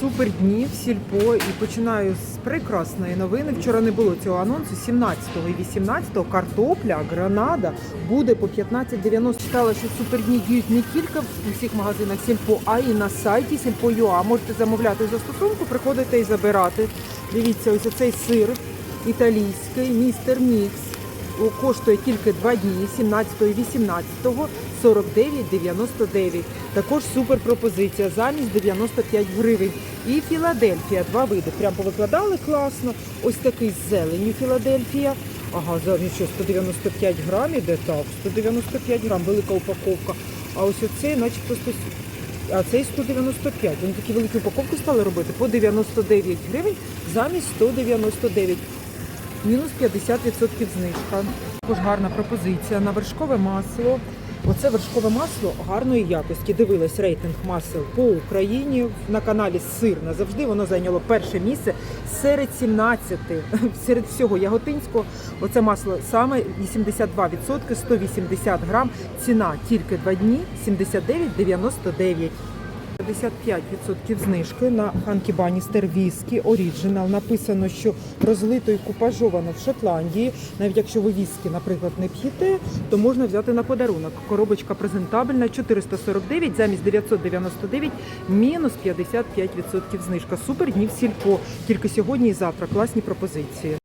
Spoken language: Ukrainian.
супер дні в сільпо і починаю з прекрасної новини. Вчора не було цього анонсу. 17 і 18 картопля, гранада буде по 15,90. Читала, що супер дні діють не тільки в усіх магазинах сільпо, а і на сайті сільпо.ua. Можете замовляти застосунку, приходите і забирати. Дивіться, ось цей сир італійський, містер Мікс. Коштує тільки 2 дні, 17 і 18, 49,99. Також супер пропозиція замість 95 гривень. І Філадельфія, два види. Прям повикладали класно. Ось такий з зеленю Філадельфія. Ага, замість що 195 грам іде так, 195 грам, велика упаковка. А ось оцей, начебто 100, а цей 195. Вони такі великі упаковки стали робити по 99 гривень замість 199 мінус 50% знижка. Також гарна пропозиція на вершкове масло. Оце вершкове масло гарної якості. Дивилась рейтинг масел по Україні на каналі Сир назавжди. Воно зайняло перше місце серед 17, серед всього яготинського. Оце масло саме 82%, 180 грам. Ціна тільки 2 дні 79,99. 55% знижки на Ханкі Баністер Віскі Оріджинал. Написано, що розлито і купажовано в Шотландії. Навіть якщо ви віскі, наприклад, не п'єте, то можна взяти на подарунок. Коробочка презентабельна 449 замість 999, мінус 55% знижка. Супер днів сільпо. Тільки сьогодні і завтра. Класні пропозиції.